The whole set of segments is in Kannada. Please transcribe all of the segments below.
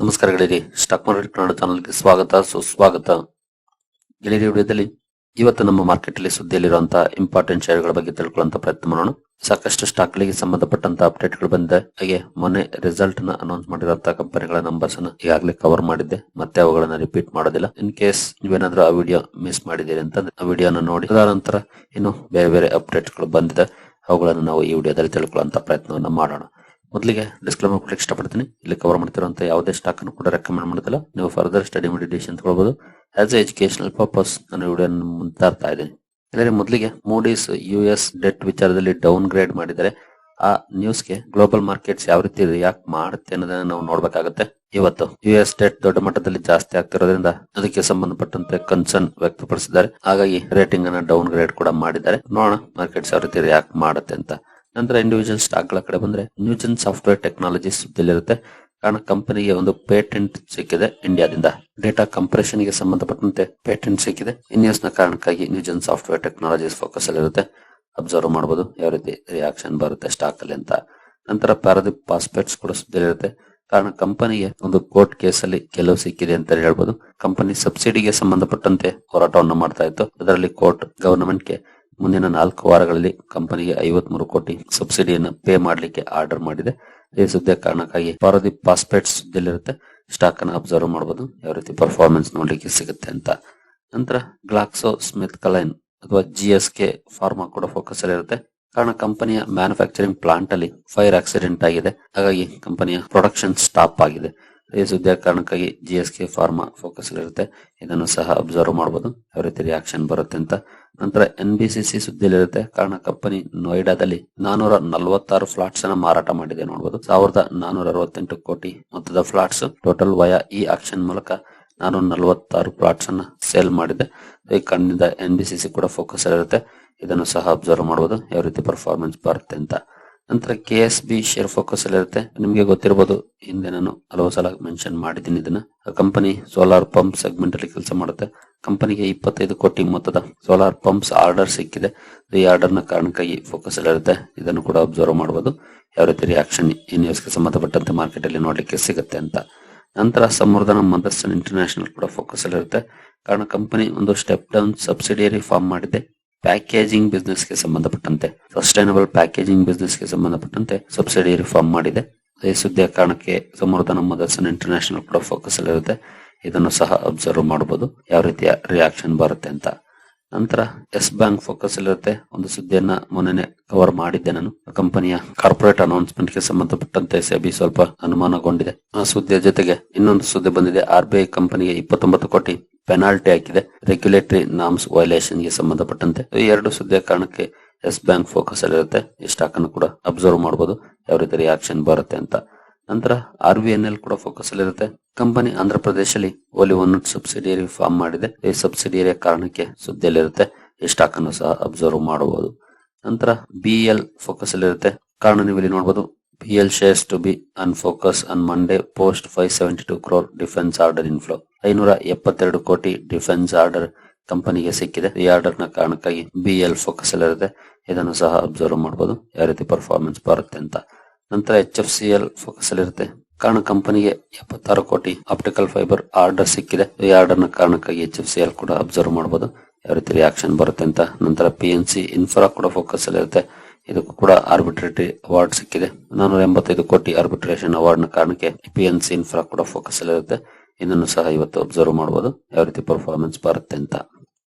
ನಮಸ್ಕಾರ ಗೆಳೆಯರಿ ಸ್ಟಾಕ್ ಮಾರ್ಕೆಟ್ ಕನ್ನಡ ಚಾನಲ್ಗೆ ಸ್ವಾಗತ. ಸುಸ್ವಾಗತ. ಗೆಳೆಯರಿ ವಿಡಿಯೋದಲ್ಲಿ ಇವತ್ತು ನಮ್ಮ ಮಾರ್ಕೆಟ್ ಅಲ್ಲಿ ಸುದ್ದಿಯಲ್ಲಿರುವಂತಹ ಇಂಪಾರ್ಟೆಂಟ್ ಶೇರ್ಗಳ ಬಗ್ಗೆ ತಿಳ್ಕೊಳ್ಳುವಂತ ಪ್ರಯತ್ನ ಮಾಡೋಣ. ಸಾಕಷ್ಟು ಸ್ಟಾಕ್ ಗಳಿಗೆ ಸಂಬಂಧಪಟ್ಟಂತ ಅಪ್ಡೇಟ್ಗಳು ಬಂದಿದೆ. ಹಾಗೆ ಮೊನ್ನೆ ರಿಸಲ್ಟ್ನ ಅನೌನ್ಸ್ ಮಾಡಿರುವಂತಹ ಕಂಪನಿಗಳ ನಂಬರ್ಸ್ ಅನ್ನ ಈಗಾಗಲೇ ಕವರ್ ಮಾಡಿದ್ದೆ. ಮತ್ತೆ ಅವುಗಳನ್ನ ರಿಪೀಟ್ ಮಾಡೋದಿಲ್ಲ. ಇನ್ ಕೇಸ್ ನೀವೇನಾದ್ರೂ ಆ ವಿಡಿಯೋ ಮಿಸ್ ಮಾಡಿದ್ದೀರಿ ಅಂತಂದ್ರೆ ಆ ವಿಡಿಯೋನ ನೋಡಿ. ಅದರ ನಂತರ ಇನ್ನು ಬೇರೆ ಬೇರೆ ಅಪ್ಡೇಟ್ಗಳು ಬಂದಿದೆ. ಅವುಗಳನ್ನು ನಾವು ಈ ವಿಡಿಯೋದಲ್ಲಿ ತಿಳ್ಕೊಳ್ಳುವಂತ ಪ್ರಯತ್ನವನ್ನು ಮಾಡೋಣ. ಮೊದಲಿಗೆ ಡಿಸ್ಕ್ಲೇಮರ್ ಕೊಡ್ಲಿಕ್ಕೆ ಇಷ್ಟಪಡ್ತೀನಿ. ಇಲ್ಲಿ ಕವರ್ ಮಾಡ್ತಿರುವಂತ ಯಾವುದೇ ಸ್ಟಾಕ್ ಅನ್ನು ಕೂಡ ರೆಕಮೆಂಡ್ ಮಾಡೋದಿಲ್ಲ. ನೀವು ಫರ್ದರ್ ಸ್ಟಡಿ ಮೆಡಿಟೇಷನ್ ತಗೊಳ್ಬಹುದು ಆಸ್ ಎ ಎಜುಕೇಶನಲ್ ಪರ್ಪಸ್ ನಾನು ವಿಡಿಯೋ ಮುಂತಾಡ್ತಾ ಇದ್ದೀನಿ. ಇದರಲ್ಲಿ ಮೊದಲಿಗೆ ಮೂಡೀಸ್ ಯು ಎಸ್ ಡೆಟ್ ವಿಚಾರದಲ್ಲಿ ಡೌನ್ ಗ್ರೇಡ್ ಮಾಡಿದರೆ ಆ ನ್ಯೂಸ್ಗೆ ಗ್ಲೋಬಲ್ ಮಾರ್ಕೆಟ್ಸ್ ಯಾವ ರೀತಿ ರಿಯಾಕ್ಟ್ ಮಾಡುತ್ತೆ ಅನ್ನೋದನ್ನ ನಾವು ನೋಡ್ಬೇಕಾಗುತ್ತೆ. ಇವತ್ತು ಯು ಎಸ್ ಡೆಟ್ ದೊಡ್ಡ ಮಟ್ಟದಲ್ಲಿ ಜಾಸ್ತಿ ಆಗ್ತಿರೋದ್ರಿಂದ ಅದಕ್ಕೆ ಸಂಬಂಧಪಟ್ಟಂತೆ ಕನ್ಸರ್ನ್ ವ್ಯಕ್ತಪಡಿಸಿದ್ದಾರೆ. ಹಾಗಾಗಿ ರೇಟಿಂಗ್ ಅನ್ನ ಡೌನ್ ಗ್ರೇಡ್ ಕೂಡ ಮಾಡಿದ್ದಾರೆ. ನೋಡೋಣ ಮಾರ್ಕೆಟ್ಸ್ ಯಾವ ರೀತಿ ರಿಯಾಕ್ಟ್ ಮಾಡುತ್ತೆ ಅಂತ. ನಂತರ ಇಂಡಿವಿಜುವಲ್ ಸ್ಟಾಕ್ಗಳ ಕಡೆ ಬಂದ್ರೆ ನ್ಯೂಜನ್ ಸಾಫ್ಟ್ವೇರ್ ಟೆಕ್ನಾಲಜೀಸ್ ಸುದ್ದಿಲಿರುತ್ತೆ ಕಾರಣ ಕಂಪನಿಗೆ ಒಂದು ಪೇಟೆಂಟ್ ಸಿಕ್ಕಿದೆ ಇಂಡಿಯಾದಿಂದ ಡೇಟಾ ಕಂಪ್ರೆಷನ್ಗೆ ಸಂಬಂಧಪಟ್ಟಂತೆ ಪೇಟೆಂಟ್ ಸಿಕ್ಕಿದೆ. ಇನ್ಯೂಸ್ನ ಕಾರಣಕ್ಕಾಗಿ ನ್ಯೂಜನ್ ಸಾಫ್ಟ್ವೇರ್ ಟೆಕ್ನಾಲಜೀಸ್ ಫೋಕಸ್ ಅಲ್ಲಿ ಇರುತ್ತೆ. ಅಬ್ಸರ್ವ್ ಮಾಡಬಹುದು ಯಾವ ರೀತಿ ರಿಯಾಕ್ಷನ್ ಬರುತ್ತೆ ಸ್ಟಾಕ್ ಅಲ್ಲಿ ಅಂತ. ನಂತರ ಪ್ಯಾರದೀಪ್ ಪಾಸ್ಪೆಟ್ಸ್ ಕೂಡ ಸುದ್ದಿಲಿರುತ್ತೆ ಕಾರಣ ಕಂಪನಿಗೆ ಒಂದು ಕೋರ್ಟ್ ಕೇಸ್ ಅಲ್ಲಿ ಕೆಲವು ಸಿಕ್ಕಿದೆ ಅಂತ ಹೇಳ್ಬೋದು. ಕಂಪನಿ ಸಬ್ಸಿಡಿಗೆ ಸಂಬಂಧಪಟ್ಟಂತೆ ಹೋರಾಟವನ್ನು ಮಾಡ್ತಾ ಇತ್ತು. ಅದರಲ್ಲಿ ಕೋರ್ಟ್ ಗವರ್ನಮೆಂಟ್ಗೆ ಮುಂದಿನ ನಾಲ್ಕು ವಾರಗಳಲ್ಲಿ ಕಂಪನಿಗೆ ಐವತ್ ಮೂರು ಕೋಟಿ ಸಬ್ಸಿಡಿಯನ್ನು ಪೇ ಮಾಡಲಿಕ್ಕೆ ಆರ್ಡರ್ ಮಾಡಿದೆ. ಈ ಸುದ್ದಿಯ ಕಾರಣಕ್ಕಾಗಿ ಪಾರದೀಪ್ ಪಾಸ್ಪೇಟ್ ಸುದ್ದಿಲಿರುತ್ತೆ ಸ್ಟಾಕ್ ಅನ್ನು ಅಬ್ಸರ್ವ್ ಮಾಡಬಹುದು ಯಾವ ರೀತಿ ಪರ್ಫಾರ್ಮೆನ್ಸ್ ನೋಡ್ಲಿಕ್ಕೆ ಸಿಗುತ್ತೆ ಅಂತ. ನಂತರ ಗ್ಲಾಕ್ಸೋ ಸ್ಮಿತ್ ಕಲೈನ್ ಅಥವಾ ಜಿ ಎಸ್ ಕೆ ಫಾರ್ಮಾ ಕೂಡ ಫೋಕಸ್ ಅಲ್ಲಿ ಇರುತ್ತೆ. ಕಾರಣ ಕಂಪನಿಯ ಮ್ಯಾನುಫ್ಯಾಕ್ಚರಿಂಗ್ ಪ್ಲಾಂಟ್ ಅಲ್ಲಿ ಫೈರ್ ಆಕ್ಸಿಡೆಂಟ್ ಆಗಿದೆ. ಹಾಗಾಗಿ ಕಂಪನಿಯ ಪ್ರೊಡಕ್ಷನ್ ಸ್ಟಾಪ್ ಆಗಿದೆ. ಈ ಸುದ್ದಿಯ ಕಾರಣಕ್ಕಾಗಿ G S K pharma focus ಇರುತ್ತೆ. ಇದನ್ನು ಸಹ ಅಬ್ಸರ್ವ್ ಮಾಡಬಹುದು ಯಾವ ರೀತಿ ರಿಯಾಕ್ಷನ್ ಬರುತ್ತೆ ಅಂತ. ನಂತರ ಎನ್ ಬಿ ಸಿ ಸಿ ಸುದ್ದಿಲಿರುತ್ತೆ ಕಾರಣ ಕಂಪನಿ ನೋಯ್ಡಾದಲ್ಲಿ ನಾನೂರ ನಲವತ್ತಾರು ಫ್ಲಾಟ್ಸ್ ಅನ್ನ ಮಾರಾಟ ಮಾಡಿದೆ ನೋಡಬಹುದು ಸಾವಿರದ ನಾನೂರ ಅರವತ್ತೆಂಟು ಕೋಟಿ ಮೊತ್ತದ ಫ್ಲಾಟ್ಸ್ ಟೋಟಲ್ ವಯ ಈ ಆಕ್ಷನ್ ಮೂಲಕ ನಾನೂರ ನಲವತ್ತಾರು ಫ್ಲಾಟ್ಸ್ ಅನ್ನ ಸೇಲ್ ಮಾಡಿದೆ. ಈ ಕಣ್ಣಿಂದ ಎನ್ ಬಿ ಸಿ ಸಿ ಕೂಡ ಫೋಕಸ್ ಇರುತ್ತೆ. ಇದನ್ನು ಸಹ ಅಬ್ಸರ್ವ್ ಮಾಡಬಹುದು ಯಾವ ರೀತಿ ಪರ್ಫಾರ್ಮೆನ್ಸ್ ಬರುತ್ತೆ ಅಂತ. ನಂತರ K S B share focus ಅಲ್ಲಿ ಇರುತ್ತೆ. ನಿಮಗೆ ಗೊತ್ತಿರಬಹುದು ಹಿಂದೆ ನಾನು ಹಲವು ಸಲ ಮೆನ್ಷನ್ ಮಾಡಿದ್ದೀನಿ ಇದನ್ನ. ಕಂಪನಿ ಸೋಲಾರ್ ಪಂಪ್ ಸೆಗ್ಮೆಂಟ್ ಅಲ್ಲಿ ಕೆಲಸ ಮಾಡುತ್ತೆ. ಕಂಪನಿಗೆ ಇಪ್ಪತ್ತೈದು ಕೋಟಿ ಮೊತ್ತದ ಸೋಲಾರ್ ಪಂಪ್ಸ್ ಆರ್ಡರ್ ಸಿಕ್ಕಿದೆ. ಈ ಆರ್ಡರ್ನ ಕಾರಣಕ್ಕಾಗಿ ಫೋಕಸ್ ಅಲ್ಲಿ ಇರುತ್ತೆ. ಇದನ್ನು ಕೂಡ ಅಬ್ಸರ್ವ್ ಮಾಡಬಹುದು ಯಾವ ರೀತಿ ರಿಯಾಕ್ಷನ್ ಈ ನ್ಯೂಸ್ಗೆ ಸಂಬಂಧಪಟ್ಟಂತೆ ಮಾರ್ಕೆಟ್ ಅಲ್ಲಿ ನೋಡ್ಲಿಕ್ಕೆ ಸಿಗುತ್ತೆ ಅಂತ. ನಂತರ ಸಂವರ್ಧನ ಮದರ್ಸನ್ ಇಂಟರ್ನ್ಯಾಷನಲ್ ಕೂಡ ಫೋಕಸ್ ಇರುತ್ತೆ. ಕಾರಣ ಕಂಪನಿ ಒಂದು ಸ್ಟೆಪ್ ಡೌನ್ ಸಬ್ಸಿಡಿಯರಿ ಫಾರ್ಮ್ ಮಾಡಿದೆ. ಪ್ಯಾಕೇಜಿಂಗ್ ಬಿಸ್ನೆಸ್ಗೆ ಸಂಬಂಧಪಟ್ಟಂತೆ ಸಸ್ಟೈನಬಲ್ ಪ್ಯಾಕೇಜಿಂಗ್ ಬಿಸ್ನೆಸ್ಗೆ ಸಂಬಂಧಪಟ್ಟಂತೆ ಸಬ್ಸಿಡಿ ರಿಫಾರ್ಮ್ ಮಾಡಿದೆ. ಈ ಸುದ್ದಿಯ ಕಾರಣಕ್ಕೆ ನಮ್ಮ ಮದರ್ಸನ್ ಇಂಟರ್ನ್ಯಾಷನಲ್ ಕೂಡ ಫೋಕಸ್ ಅಲ್ಲಿರುತ್ತೆ. ಇದನ್ನು ಸಹ ಅಬ್ಸರ್ವ್ ಮಾಡಬಹುದು ಯಾವ ರೀತಿಯ ರಿಯಾಕ್ಷನ್ ಬರುತ್ತೆ ಅಂತ ನಂತರ ಎಸ್ ಬ್ಯಾಂಕ್ ಫೋಕಸ್ ಇರುತ್ತೆ ಒಂದು ಸುದ್ದಿಯನ್ನ ಮೊನ್ನೆ ಕವರ್ ಮಾಡಿದ್ದೆ ನಾನು. ಕಂಪನಿಯ ಕಾರ್ಪೊರೇಟ್ ಅನೌನ್ಸ್ಮೆಂಟ್ಗೆ ಸಂಬಂಧಪಟ್ಟಂತೆ ಸೆಬಿ ಸ್ವಲ್ಪ ಅನುಮಾನಗೊಂಡಿದೆ. ಆ ಸುದ್ದಿಯ ಜೊತೆಗೆ ಇನ್ನೊಂದು ಸುದ್ದಿ ಬಂದಿದೆ. ಆರ್ ಬಿ ಕಂಪನಿಗೆ ಇಪ್ಪತ್ತೊಂಬತ್ತು ಕೋಟಿ ಪೆನಾಲ್ಟಿ ಹಾಕಿದೆ. ರೆಗ್ಯುಲೇಟರಿ ನಾಮ್ಸ್ ವೈಲೇಷನ್ಗೆ ಸಂಬಂಧಪಟ್ಟಂತೆ. ಈ ಎರಡು ಸುದ್ದಿಯ ಕಾರಣಕ್ಕೆ ಎಸ್ ಬ್ಯಾಂಕ್ ಫೋಕಸ್ ಅಲ್ಲಿರುತ್ತೆ. ಈ ಸ್ಟಾಕ್ ಅನ್ನು ಕೂಡ ಅಬ್ಸರ್ವ್ ಮಾಡಬಹುದು ಯಾವ ರೀತಿ ರಿಯಾಕ್ಷನ್ ಬರುತ್ತೆ ಅಂತ. ನಂತರ ಆರ್ ವಿ ಎನ್ ಎಲ್ ಕೂಡ ಫೋಕಸ್ ಅಲ್ಲಿರುತ್ತೆ. ಕಂಪನಿ ಆಂಧ್ರ ಪ್ರದೇಶದಲ್ಲಿ ಓಲಿ ಸಬ್ಸಿಡಿಯರಿ ಫಾರ್ಮ್ ಮಾಡಿದೆ. ಈ ಸಬ್ಸಿಡಿಯರಿಯ ಕಾರಣಕ್ಕೆ ಸುದ್ದಿಯಲ್ಲಿರುತ್ತೆ. ಈ ಸ್ಟಾಕ್ ಅನ್ನು ಸಹ ಅಬ್ಸರ್ವ್ ಮಾಡಬಹುದು. ನಂತರ ಬಿ ಎಲ್ ಫೋಕಸ್ ಅಲ್ಲಿರುತ್ತೆ ಕಾರಣ ನೀವು ಇಲ್ಲಿ ನೋಡಬಹುದು B L shares to be in focus on Monday post five seventy two crore defence order inflow ಐನೂರ ಎಪ್ಪತ್ತೆರಡು ಕೋಟಿ ಡಿಫೆನ್ಸ್ ಆರ್ಡರ್ ಕಂಪನಿಗೆ ಸಿಕ್ಕಿದೆ. ಈ ಆರ್ಡರ್ನ ಕಾರಣಕ್ಕಾಗಿ ಬಿ ಎಲ್ ಫೋಕಸ್ ಅಲ್ಲಿರುತ್ತೆ ಇದನ್ನು ಸಹ ಅಬ್ಸರ್ವ್ ಮಾಡಬಹುದು. ಯಾವ ರೀತಿ ಪರ್ಫಾರ್ಮೆನ್ಸ್ ಬರುತ್ತೆ ಅಂತ. ನಂತರ H F C L focus ಅಲ್ಲಿರುತ್ತೆ ಕಾರಣ ಕಂಪನಿಗೆ ಎಪ್ಪತ್ತಾರು ಕೋಟಿ ಆಪ್ಟಿಕಲ್ ಫೈಬರ್ ಆರ್ಡರ್ ಸಿಕ್ಕಿದೆ. ಈ ಆರ್ಡರ್ನ ಕಾರಣಕ್ಕಾಗಿ ಎಚ್ ಎಫ್ ಸಿ ಎಲ್ ಕೂಡ ಅಬ್ಸರ್ವ್ ಮಾಡಬಹುದು ಯಾವ ರೀತಿ ರಿಯಾಕ್ಷನ್ ಬರುತ್ತೆ ಅಂತ. ನಂತರ ಪಿ ಎನ್ ಸಿ ಇನ್ಫ್ರಾ ಕೂಡ ಫೋಕಸ್ ಅಲ್ಲಿ ಇರುತ್ತೆ. ಇದಕ್ಕೂ ಕೂಡ ಆರ್ಬಿಟ್ರೇಟರಿ ಅವಾರ್ಡ್ ಸಿಕ್ಕಿದೆ. ನಾನೂರ ಎಂಬತ್ತೈದು ಕೋಟಿ ಆರ್ಬಿಟ್ರೇಷನ್ ಅವಾರ್ಡ್ನ ಕಾರಣಕ್ಕೆ ಪಿ ಎನ್ ಸಿ ಇನ್ಫ್ರಾ ಕೂಡ ಫೋಕಸ್ ಅಲ್ಲಿ ಇರುತ್ತೆ. ಇದನ್ನು ಸಹ ಇವತ್ತು ಅಬ್ಸರ್ವ್ ಮಾಡಬಹುದು ಯಾವ ರೀತಿ ಪರ್ಫಾರ್ಮೆನ್ಸ್ ಬರುತ್ತೆ ಅಂತ.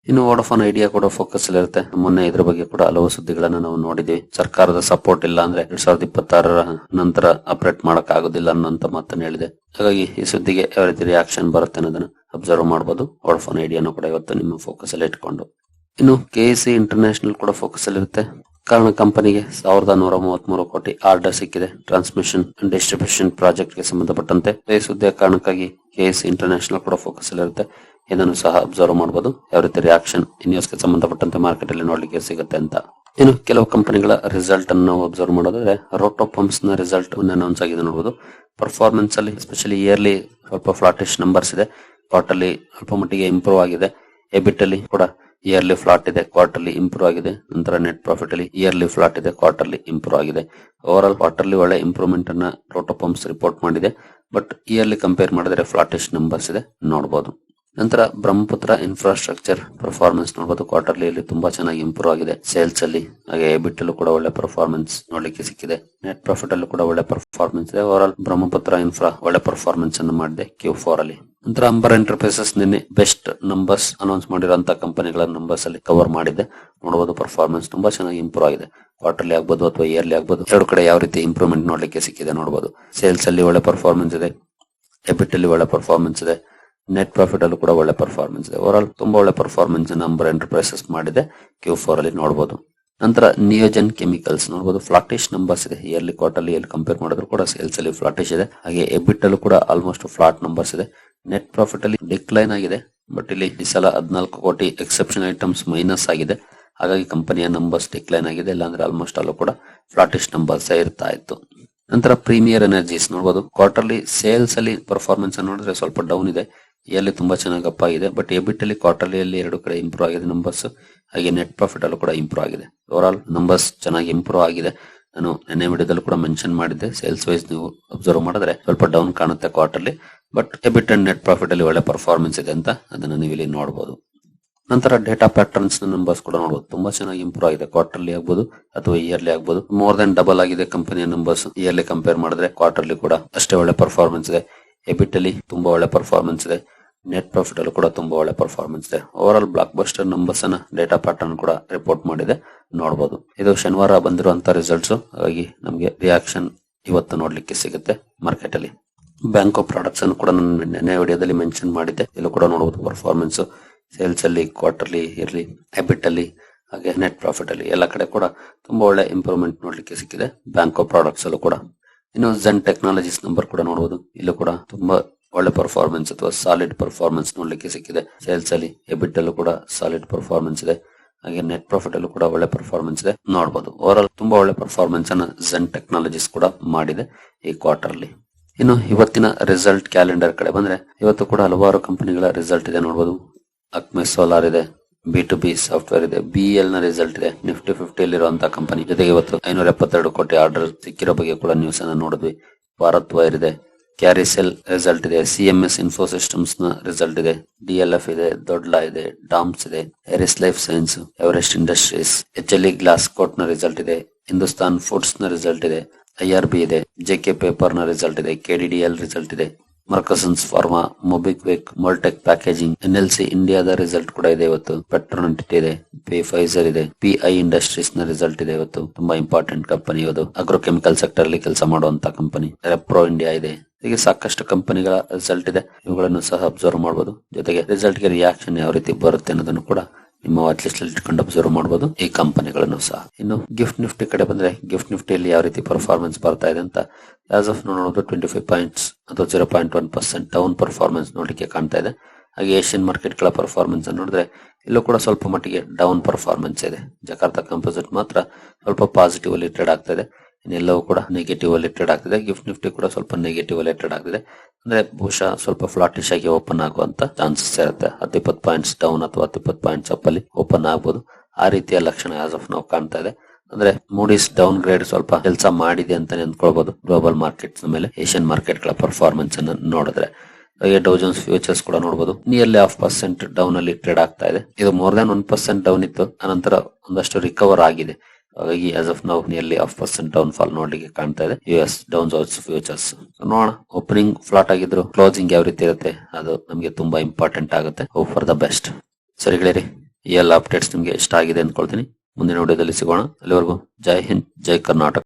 ಇನ್ನು ವೋಡಫೋನ್ ಐಡಿಯಾ ಕೂಡ ಫೋಕಸ್ ಇರುತ್ತೆ. ಮೊನ್ನೆ ಇದ್ರ ಬಗ್ಗೆ ಕೂಡ ಹಲವು ಸುದ್ದಿಗಳನ್ನ ನಾವು ನೋಡಿದ್ವಿ. ಸರ್ಕಾರದ ಸಪೋರ್ಟ್ ಇಲ್ಲ ಅಂದ್ರೆ ಎರಡ್ ಸಾವಿರದ ಇಪ್ಪತ್ತಾರರ ನಂತರ ಆಪರೇಟ್ ಮಾಡಕ್ ಆಗುದಿಲ್ಲ ಅನ್ನೋಂತ ಮಾತನ್ನ ಹೇಳಿದೆ. ಹಾಗಾಗಿ ಈ ಸುದ್ದಿಗೆ ಯಾವ ರೀತಿ ರಿಯಾಕ್ಷನ್ ಬರುತ್ತೆ ಅನ್ನೋದನ್ನ ಅಬ್ಸರ್ವ್ ಮಾಡಬಹುದು ವೋಡಫೋನ್ ಐಡಿಯಾನು ಕೂಡ ಇವತ್ತು ನಿಮ್ಮ ಫೋಕಸ್ ಅಲ್ಲಿ ಇಟ್ಕೊಂಡು. ಇನ್ನು ಕೆ ಸಿ ಇಂಟರ್ನ್ಯಾಷನಲ್ ಕೂಡ ಫೋಕಸ್ ಅಲ್ಲಿರುತ್ತೆ ಕಾರಣ ಕಂಪನಿಗೆ ಸಾವಿರದ ನೂರ ಮೂವತ್ಮೂರು ಕೋಟಿ ಆರ್ಡರ್ ಸಿಕ್ಕಿದೆ. ಟ್ರಾನ್ಸ್ಮಿಷನ್ ಅಂಡ್ ಡಿಸ್ಟ್ರಿಬ್ಯೂಷನ್ ಪ್ರಾಜೆಕ್ಟ್ಗೆ ಸಂಬಂಧಪಟ್ಟಂತೆ. ಈ ಸುದ್ದಿಯ ಕಾರಣಕ್ಕಾಗಿ ಕೆಎಸ್ ಇಂಟರ್ನ್ಯಾಷನಲ್ ಕೂಡ ಫೋಕಸ್ ಅಲ್ಲಿರುತ್ತೆ ಇದನ್ನು ಸಹ ಅಬ್ಸರ್ವ್ ಮಾಡಬಹುದು ಯಾವ ರೀತಿ ರಿಯಾಕ್ಷನ್ ನ್ಯೂಸ್ಗೆ ಸಂಬಂಧಪಟ್ಟಂತೆ ಮಾರ್ಕೆಟ್ ಅಲ್ಲಿ ನೋಡ್ಲಿಕ್ಕೆ ಸಿಗುತ್ತೆ ಅಂತ. ಇನ್ನು ಕೆಲವು ಕಂಪನಿಗಳ ರಿಸಲ್ಟ್ ಅನ್ನು ನಾವು ಅಬ್ಸರ್ವ್ ಮಾಡೋದಾದ್ರೆ ರೋಟೋ ಪಂಪ್ಸ್ನ ರಿಸಲ್ಟ್ ಅನೌನ್ಸ್ ಆಗಿದೆ ನೋಡಬಹುದು ಪರ್ಫಾರ್ಮೆನ್ಸ್ ಅಲ್ಲಿ ಎಸ್ಪೆಷಲಿ ಇಯರ್ಲಿ ಸ್ವಲ್ಪ ಫ್ಲಾಟಿಶ್ ನಂಬರ್ಸ್ ಇದೆ. ಕ್ವಾರ್ಟರ್ಲಿ ಅಲ್ಪ ಮಟ್ಟಿಗೆ ಇಂಪ್ರೂವ್ ಆಗಿದೆ. ಎಬಿಟ್ ಅಲ್ಲಿ ಕೂಡ ಇಯರ್ಲಿ ಫ್ಲಾಟ್ ಇದೆ ಕ್ವಾರ್ಟರ್ಲಿ ಇಂಪ್ರೂವ್ ಆಗಿದೆ. ನಂತರ ನೆಟ್ ಪ್ರಾಫಿಟ್ ಅಲ್ಲಿ ಇಯರ್ಲಿ ಫ್ಲಾಟ್ ಇದೆ ಕ್ವಾರ್ಟರ್ಲಿ ಇಂಪ್ರೂವ್ ಆಗಿದೆ. ಓವರ್ ಆಲ್ ಕ್ವಾರ್ಟರ್ಲಿ ಒಳ್ಳೆ ಇಂಪ್ರೂವ್ಮೆಂಟ್ ಅನ್ನ ರೋಟೋ ಪಂಪ್ಸ್ ರಿಪೋರ್ಟ್ ಮಾಡಿದೆ. ಬಟ್ ಇಯರ್ಲಿ ಕಂಪೇರ್ ಮಾಡಿದ್ರೆ ಫ್ಲಾಟಿಶ್ ನಂಬರ್ಸ್ ಇದೆ ನೋಡಬಹುದು ನಂತರ ಬ್ರಹ್ಮಪುತ್ರ ಇನ್ಫ್ರಾಸ್ಟ್ರಕ್ಚರ್ ಪರ್ಫಾರ್ಮೆನ್ಸ್ ನೋಡಬಹುದು ಕ್ವಾರ್ಟರ್ಲಿ ತುಂಬಾ ಚೆನ್ನಾಗಿ ಇಂಪ್ರೂವ್ ಆಗಿದೆ. ಸೇಲ್ಸ್ ಅಲ್ಲಿ ಹಾಗೆ ಎಬಿಟ್ ಅಲ್ಲೂ ಕೂಡ ಒಳ್ಳೆ ಪರ್ಫಾರ್ಮೆನ್ಸ್ ನೋಡ್ಲಿಕ್ಕೆ ಸಿಕ್ಕಿದೆ. ನೆಟ್ ಪ್ರಾಫಿಟ್ ಅಲ್ಲೂ ಕೂಡ ಒಳ್ಳೆ ಪರ್ಫಾರ್ಮೆನ್ಸ್ ಇದೆ. ಓವರ್ ಆಲ್ ಬ್ರಹ್ಮಪುತ್ರ ಇನ್ಫ್ರಾ ಒಳ್ಳೆ ಪರ್ಫಾರ್ಮೆನ್ಸ್ ಅನ್ನು ಮಾಡಿದೆ ಕ್ಯೂ ಫೋರ್ ಅಲ್ಲಿ. ನಂತರ ಅಂಬರ್ ಎಂಟರ್ಪ್ರೈಸಸ್ ನಿನ್ನೆ ಬೆಸ್ಟ್ ನಂಬರ್ಸ್ ಅನೌನ್ಸ್ ಮಾಡಿರುವಂತಹ ಕಂಪನಿಗಳ ನಂಬರ್ಸ್ ಅಲ್ಲಿ ಕವರ್ ಮಾಡಿದೆ ನೋಡಬಹುದು ಪರ್ಫಾರ್ಮೆನ್ಸ್ ತುಂಬಾ ಚೆನ್ನಾಗಿ ಇಂಪ್ರೂವ್ ಆಗಿದೆ. ಕ್ವಾರ್ಟರ್ಲಿ ಆಗ್ಬೋದು ಅಥವಾ ಇಯರ್ಲಿ ಆಗ್ಬೋದು, ಎರಡು ಕಡೆ ಯಾವ ರೀತಿ ಇಂಪ್ರೂವ್ಮೆಂಟ್ ನೋಡ್ಲಿಕ್ಕೆ ಸಿಕ್ಕಿದೆ ನೋಡಬಹುದು ಸೇಲ್ಸ್ ಅಲ್ಲಿ ಒಳ್ಳೆ ಪರ್ಫಾರ್ಮೆನ್ಸ್ ಇದೆ. ಎಬಿಟ್ ಅಲ್ಲಿ ಒಳ್ಳೆ ಪರ್ಫಾರ್ಮೆನ್ಸ್ ಇದೆ. ನೆಟ್ ಪ್ರಾಫಿಟ್ ಅಲ್ಲೂ ಕೂಡ ಒಳ್ಳೆ ಪರ್ಫಾರ್ಮೆನ್ಸ್ ಇದೆ. ಓವರ್ ಆಲ್ ತುಂಬಾ ಒಳ್ಳೆ ಪರ್ಫಾರ್ಮೆನ್ಸ್ ನಂಬರ್ ಎಂಟರ್ಪ್ರೈಸಸ್ ಮಾಡಿದೆ. ಕ್ಯೂ ಫೋರ್ ಅಲ್ಲಿ ನೋಡಬಹುದು ನಂತರ ನಿಯೋಜನ್ ಕೆಮಿಕಲ್ಸ್ ನೋಡಬಹುದು ಫ್ಲಾಟಿಶ್ ನಂಬರ್ಸ್ ಇದೆ. ಇಯರ್ಲಿ ಕ್ವಾರ್ಟರ್ಲಿ ಎಲ್ಲಿ ಕಂಪೇರ್ ಮಾಡಿದ್ರು ಕೂಡ ಸೇಲ್ಸ್ ಅಲ್ಲಿ ಫ್ಲಾಟಿಶ್ ಇದೆ. ಹಾಗೆ ಎಬಿಟ್ ಅಲ್ಲೂ ಕೂಡ ಆಲ್ಮೋಸ್ಟ್ ಫ್ಲಾಟ್ ನಂಬರ್ಸ್ ಇದೆ. ನೆಟ್ ಪ್ರಾಫಿಟ್ ಅಲ್ಲಿ ಡಿಕ್ಲೈನ್ ಆಗಿದೆ. ಬಟ್ ಇಲ್ಲಿ ಈ ಸಲ ಹದಿನಾಲ್ಕು ಕೋಟಿ ಎಕ್ಸೆಪ್ಷನ್ ಐಟಮ್ಸ್ ಮೈನಸ್ ಆಗಿದೆ. ಹಾಗಾಗಿ ಕಂಪನಿಯ ನಂಬರ್ಸ್ ಡಿಕ್ಲೈನ್ ಆಗಿದೆ. ಇಲ್ಲಾಂದ್ರೆ ಆಲ್ಮೋಸ್ಟ್ ಅಲ್ಲೂ ಕೂಡ ಫ್ಲಾಟಿಶ್ ನಂಬರ್ಸ್ ಇರ್ತಾ ಇತ್ತು. ನಂತರ ಪ್ರೀಮಿಯರ್ ಎನರ್ಜೀಸ್ ನೋಡಬಹುದು ಕ್ವಾರ್ಟರ್ಲಿ ಸೇಲ್ಸ್ ಅಲ್ಲಿ ಪರ್ಫಾರ್ಮೆನ್ಸ್ ನೋಡಿದ್ರೆ ಸ್ವಲ್ಪ ಡೌನ್ ಇದೆ. ಇಯರ್ಲಿ ತುಂಬಾ ಚೆನ್ನಾಗಿ ಅಪ್ ಆಗಿದೆ ಬಟ್ ಎಬಿಟ್ ಅಲ್ಲಿ ಕ್ವಾರ್ಟರ್ಲಿ ಅಲ್ಲಿ ಎರಡು ಕಡೆ ಇಂಪ್ರೂವ್ ಆಗಿದೆ ನಂಬರ್ಸ್ ಹಾಗೆ ನೆಟ್ ಪ್ರಾಫಿಟ್ ಅಲ್ಲೂ ಕೂಡ ಇಂಪ್ರೂವ್ ಆಗಿದೆ. ಓವರ್ ಆಲ್ ನಂಬರ್ಸ್ ಚೆನ್ನಾಗಿ ಇಂಪ್ರೂವ್ ಆಗಿದೆ. ನಾನು ನಿನ್ನೆ ವಿಡಿಯೋದಲ್ಲಿ ಕೂಡ ಮೆನ್ಷನ್ ಮಾಡಿದ್ದೆ. ಸೇಲ್ಸ್ ವೈಸ್ ನೀವು ಅಬ್ಸರ್ವ್ ಮಾಡಿದ್ರೆ ಸ್ವಲ್ಪ ಡೌನ್ ಕಾಣುತ್ತೆ quarterly but EBIT and net profit ಅಲ್ಲಿ ಒಳ್ಳೆ ಪರ್ಫಾರ್ಮೆನ್ಸ್ ಇದೆ ಅಂತ ಅದನ್ನ ನೀವು ಇಲ್ಲಿ ನೋಡಬಹುದು ನಂತರ ಡೇಟಾ ಪ್ಯಾಟರ್ನ್ಸ್ ನಂಬರ್ಸ್ ಕೂಡ ನೋಡಬಹುದು ತುಂಬಾ ಚೆನ್ನಾಗಿ ಇಂಪ್ರೂವ್ ಆಗಿದೆ. ಕ್ವಾರ್ಟರ್ಲಿ ಆಗ್ಬಹುದು ಅಥವಾ ಇಯರ್ಲಿ ಆಗ್ಬಹುದು ಮೋರ್ ದನ್ ಡಬಲ್ ಆಗಿದೆ ಕಂಪನಿಯ ನಂಬರ್ಸ್ ಇಯರ್ಲಿ ಕಂಪೇರ್ ಮಾಡಿದ್ರೆ ಕ್ವಾರ್ಟರ್ಲಿ ಕೂಡ ಅಷ್ಟೇ ಒಳ್ಳೆ ಪರ್ಫಾರ್ಮೆನ್ಸ್ ಇದೆ. ಎಬಿಟ್ ಅಲ್ಲಿ ತುಂಬಾ ಒಳ್ಳೆ ಪರ್ಫಾರ್ಮೆನ್ಸ್ ಇದೆ. ನೆಟ್ ಪ್ರಾಫಿಟ್ ಅಲ್ಲೂ ಕೂಡ ತುಂಬಾ ಒಳ್ಳೆ ಪರ್ಫಾರ್ಮೆನ್ಸ್ ಇದೆ. Over all blockbuster numbers ಅನ್ನ ಡೇಟಾ ಪ್ಯಾಟರ್ನ್ ಕೂಡ ರಿಪೋರ್ಟ್ ಮಾಡಿದೆ. ನೋಡಬಹುದು ಇದು ಶನಿವಾರ ಬಂದಿರುವಂತಹ ರಿಸಲ್ಟ್ಸ್ ಹಾಗಾಗಿ ನಮಗೆ ರಿಯಾಕ್ಷನ್ ಇವತ್ತು ನೋಡ್ಲಿಕ್ಕೆ ಸಿಗುತ್ತೆ ಮಾರ್ಕೆಟ್ ಅಲ್ಲಿ. ಬ್ಯಾಂಕ್ ಆಫ್ ಪ್ರಾಡಕ್ಟ್ಸ್ ಅನ್ನು ಕೂಡ ನಾನು ನೆನ್ನೆ ವಿಡಿಯೋದಲ್ಲಿ ಮೆನ್ಷನ್ ಮಾಡಿದ್ದೆ. ಇಲ್ಲೂ ಕೂಡ ನೋಡಬಹುದು ಪರ್ಫಾರ್ಮೆನ್ಸ್ ಸೇಲ್ಸ್ ಅಲ್ಲಿ ಕ್ವಾರ್ಟರ್ಲಿ ಇರ್ಲಿ ಎಬಿಟ್ ಅಲ್ಲಿ, ಹಾಗೆ ನೆಟ್ ಪ್ರಾಫಿಟ್ ಅಲ್ಲಿ ಎಲ್ಲ ಕಡೆ ಕೂಡ ತುಂಬಾ ಒಳ್ಳೆ ಇಂಪ್ರೂವ್ಮೆಂಟ್ ನೋಡ್ಲಿಕ್ಕೆ ಸಿಕ್ಕಿದೆ. ಬ್ಯಾಂಕ್ ಆಫ್ ಪ್ರಾಡಕ್ಟ್ಸ್ ಅಲ್ಲೂ ಕೂಡ. ಇನ್ನು ಜನ್ ಟೆಕ್ನಾಲಜೀಸ್ ನಂಬರ್ ಕೂಡ ನೋಡಬಹುದು ಇಲ್ಲೂ ಕೂಡ ತುಂಬಾ ಒಳ್ಳೆ ಪರ್ಫಾರ್ಮೆನ್ಸ್ ಅಥವಾ ಸಾಲಿಡ್ ಪರ್ಫಾರ್ಮೆನ್ಸ್ ನೋಡ್ಲಿಕ್ಕೆ ಸಿಕ್ಕಿದೆ. ಸೇಲ್ಸ್ ಅಲ್ಲಿ ಎಬಿಟ್ ಅಲ್ಲೂ ಕೂಡ ಸಾಲಿಡ್ ಪರ್ಫಾರ್ಮೆನ್ಸ್ ಇದೆ. ಹಾಗೆ ನೆಟ್ ಪ್ರಾಫಿಟ್ ಅಲ್ಲೂ ಕೂಡ ಒಳ್ಳೆ ಪರ್ಫಾರ್ಮೆನ್ಸ್ ಇದೆ. ನೋಡಬಹುದು ಓವರ್ ಆಲ್ ತುಂಬಾ ಒಳ್ಳೆ ಪರ್ಫಾರ್ಮೆನ್ಸ್ ಅನ್ನ ಝನ್ ಟೆಕ್ನಾಲಜೀಸ್ ಕೂಡ ಮಾಡಿದೆ ಈ ಕ್ವಾರ್ಟರ್ಲಿ ಇನ್ನು ಇವತ್ತಿನ ರಿಸಲ್ಟ್ ಕ್ಯಾಲೆಂಡರ್ ಕಡೆ ಬಂದ್ರೆ, ಇವತ್ತು ಕೂಡ ಹಲವಾರು ಕಂಪನಿಗಳ ರಿಸಲ್ಟ್ ಇದೆ ನೋಡಬಹುದು ಅಕ್ಮೆ ಸೋಲಾರ್ ಇದೆ ಬಿ ಟು ಬಿ ಸಾಫ್ಟ್ವೇರ್ ಇದೆ ಬಿ ಎಲ್ನ ರಿಸಲ್ಟ್ ಇದೆ. ನಿಫ್ಟಿ ಫಿಫ್ಟಿ ಅಲ್ಲಿರುವಂತಹ ಕಂಪನಿ ಜೊತೆಗೆ ಇವತ್ತು ಐನೂರ ಎಪ್ಪತ್ತೆರಡು ಕೋಟಿ ಆರ್ಡರ್ ಸಿಕ್ಕಿರೋ ಬಗ್ಗೆ ಕೂಡ ನ್ಯೂಸ್ ಅನ್ನ ನೋಡಿದ್ವಿ. ಭಾರತ್ ವೈರ್ ಇದೆ ಕ್ಯಾರಿಸೆಲ್ ರಿಸಲ್ಟ್ ಇದೆ. ಸಿಎಂಎಸ್ ಇನ್ಫೋಸಿಸ್ಟಮ್ಸ್ನ ರಿಸಲ್ಟ್ ಇದೆ. ಡಿಎಲ್ಎಫ್ ಇದೆ ದೊಡ್ಲಾ ಇದೆ ಡಾಮ್ಸ್ ಇದೆ Eris life science Everest industries H L glass ಕೋಟ್ನ result ಇದೆ. ಹಿಂದೂಸ್ತಾನ್ ಫುಡ್ಸ್ನ ರಿಸಲ್ಟ್ ಇದೆ. ಐಆರ್ಬಿ ಇದೆ. ಜೆ ಕೆ ಪೇಪರ್ನ ರಿಸಲ್ಟ್ ಇದೆ. ಕೆಡಿಡಿಎಲ್ ರಿಸಲ್ಟ್ ಇದೆ. Marksans pharma, Mobikwik, Moldtek packaging, NLC ಇಂಡಿಯಾದ ರಿಸಲ್ಟ್ ಕೂಡ ಇದೆ ಇವತ್ತು. ಪೆಟ್ರೋನೆಟ್ ಇದೆ, ಪಿ ಫೈಸರ್ ಇದೆ, ಪಿ ಐ ಇಂಡಸ್ಟ್ರೀಸ್ನ ರಿಸಲ್ಟ್ ಇದೆ ಇವತ್ತು. ತುಂಬಾ ಇಂಪಾರ್ಟೆಂಟ್ ಕಂಪನಿ ಅದು. ಅಗ್ರೋ ಕೆಮಿಕಲ್ ಸೆಕ್ಟರ್ ಅಲ್ಲಿ ಕೆಲಸ ಮಾಡುವಂತ ಕಂಪನಿ. ರೆಪ್ರೋ ಇಂಡಿಯಾ ಇದೆ. ಹೀಗೆ ಸಾಕಷ್ಟು ಕಂಪನಿಗಳ ರಿಸಲ್ಟ್ ಇದೆ. ಇವುಗಳನ್ನು ಸಹ ಅಬ್ಸರ್ವ್ ಮಾಡಬಹುದು ಜೊತೆಗೆ ರಿಸಲ್ಟ್ಗೆ ರಿಯಾಕ್ಷನ್ ಯಾವ ರೀತಿ ಬರುತ್ತೆ ಅನ್ನೋದನ್ನು ಕೂಡ ನಿಮ್ಮ ವಾಚ್ ಲಿಸ್ಟ್ ಅಲ್ಲಿ ಇಟ್ಕೊಂಡು ಅಬ್ಸರ್ವ್ ಮಾಡಬಹುದು ಈ ಕಂಪನಿಗಳನ್ನು ಸಹ. ಇನ್ನು ಗಿಫ್ಟ್ ನಿಫ್ಟಿ ಕಡೆ ಬಂದ್ರೆ ಗಿಫ್ಟ್ ನಿಫ್ಟಿಯಲ್ಲಿ ಯಾವ ರೀತಿ ಪರ್ಫಾರ್ಮೆನ್ಸ್ ಬರ್ತಾ ಇದೆ ಅಂತ ಆಸ್ ಆಫ್ ನೋಡೋದು ಟ್ವೆಂಟಿ ಫೈವ್ ಪಾಯಿಂಟ್ಸ್ ಅಥವಾ zero point one percent down performance ನೋಡಲಿಕ್ಕೆ ಕಾಣ್ತಾ ಇದೆ. ಹಾಗೆ ಏಷ್ಯನ್ ಮಾರ್ಕೆಟ್ಗಳ ಪರ್ಫಾರ್ಮೆನ್ಸ್ ನೋಡಿದ್ರೆ, ಇಲ್ಲೂ ಕೂಡ ಸ್ವಲ್ಪ ಮಟ್ಟಿಗೆ ಡೌನ್ ಪರ್ಫಾರ್ಮೆನ್ಸ್ ಇದೆ. ಜಕಾರ್ತಾ ಕಂಪೋಸಿಟ್ ಮಾತ್ರ ಸ್ವಲ್ಪ ಪಾಸಿಟಿವ್ ಅಲ್ಲಿ ಟ್ರೇಡ್ ಆಗ್ತಾ ಇದೆ. ಇನ್ನೆಲ್ಲವೂ ಕೂಡ ನೆಗೆಟಿವ್ ಅಲ್ಲಿ ಟ್ರೇಡ್ ಆಗ್ತಿದೆ. ಗಿಫ್ಟ್ ನಿಫ್ಟಿ ಕೂಡ ಸ್ವಲ್ಪ ನೆಗೆಟಿವ್ ಅಲ್ಲಿ ಟ್ರೇಡ್ ಆಗ್ತಿದೆ. ಅಂದ್ರೆ ಬಹುಶಃ ಸ್ವಲ್ಪ ಫ್ಲಾಟಿಶ್ ಆಗಿ ಓಪನ್ ಆಗುವಂತ ಚಾನ್ಸಸ್ ಇರುತ್ತೆ. ಹತ್ತು ಇಪ್ಪತ್ತು ಪಾಯಿಂಟ್ಸ್ ಡೌನ್ ಅಥವಾ ಹತ್ತಿಪ್ಪತ್ತು ಪಾಯಿಂಟ್ಸ್ ಅಪ್ ಅಲ್ಲಿ ಓಪನ್ ಆಗ್ಬೋದು. ಆ ರೀತಿಯ ಲಕ್ಷಣ ಆಸ್ ಆಫ್ ನಾವು ಕಾಣ್ತಾ ಇದೆ. ಅಂದ್ರೆ ಮೂಡಿಸ್ ಡೌನ್ ಗ್ರೇಡ್ ಸ್ವಲ್ಪ ಕೆಲಸ ಮಾಡಿದೆ ಅಂತ ಅಂದ್ಕೊಳ್ಬಹುದು ಗ್ಲೋಬಲ್ ಮಾರ್ಕೆಟ್ಸ್ ಮೇಲೆ ಏಷ್ಯನ್ ಮಾರ್ಕೆಟ್ಗಳ ಪರ್ಫಾರ್ಮೆನ್ಸ್ ಅನ್ನು ನೋಡಿದ್ರೆ. ಡೌಜನ್ಸ್ ಫ್ಯೂಚರ್ಸ್ ಕೂಡ ನೋಡಬಹುದು ನಿಯರ್ಲಿ ಹಾಫ್ ಪರ್ಸೆಂಟ್ ಡೌನ್ ಅಲ್ಲಿ ಟ್ರೇಡ್ ಆಗ್ತಾ ಇದೆ. ಇದು more than one percent down ಇತ್ತು. ಅನಂತರ ಒಂದಷ್ಟು ರಿಕವರ್ ಆಗಿದೆ. ಹಾಗಾಗಿ ಆಸ್ ಆಫ್ ನಾವು nearly half percent down fall ನೋಡ್ಲಿಕ್ಕೆ ಕಾಣ್ತಾ ಇದೆ. ಯು ಎಸ್ ಡೌನ್ ಫ್ಯೂಚರ್ಸ್ ನೋಡೋಣ. ಓಪನಿಂಗ್ ಫ್ಲಾಟ್ ಆಗಿದ್ರು. ಕ್ಲೋಸಿಂಗ್ ಯಾವ ರೀತಿ ಇರುತ್ತೆ ಅದು ನಮಗೆ ತುಂಬಾ ಇಂಪಾರ್ಟೆಂಟ್ ಆಗುತ್ತೆ. ಹೋಪ್ ಫಾರ್ ದ ಬೆಸ್ಟ್ ಸರಿ ಗೆಳೆಯರಿ, ಈ ಎಲ್ಲ ಅಪ್ಡೇಟ್ಸ್ ನಿಮಗೆ ಇಷ್ಟ ಆಗಿದೆ ಅಂದ್ಕೊಳ್ತೀನಿ. ಮುಂದಿನ ವಿಡಿಯೋದಲ್ಲಿ ಸಿಗೋಣ. ಅಲ್ಲಿವರೆಗೂ ಜೈ ಹಿಂದ್, ಜೈ ಕರ್ನಾಟಕ.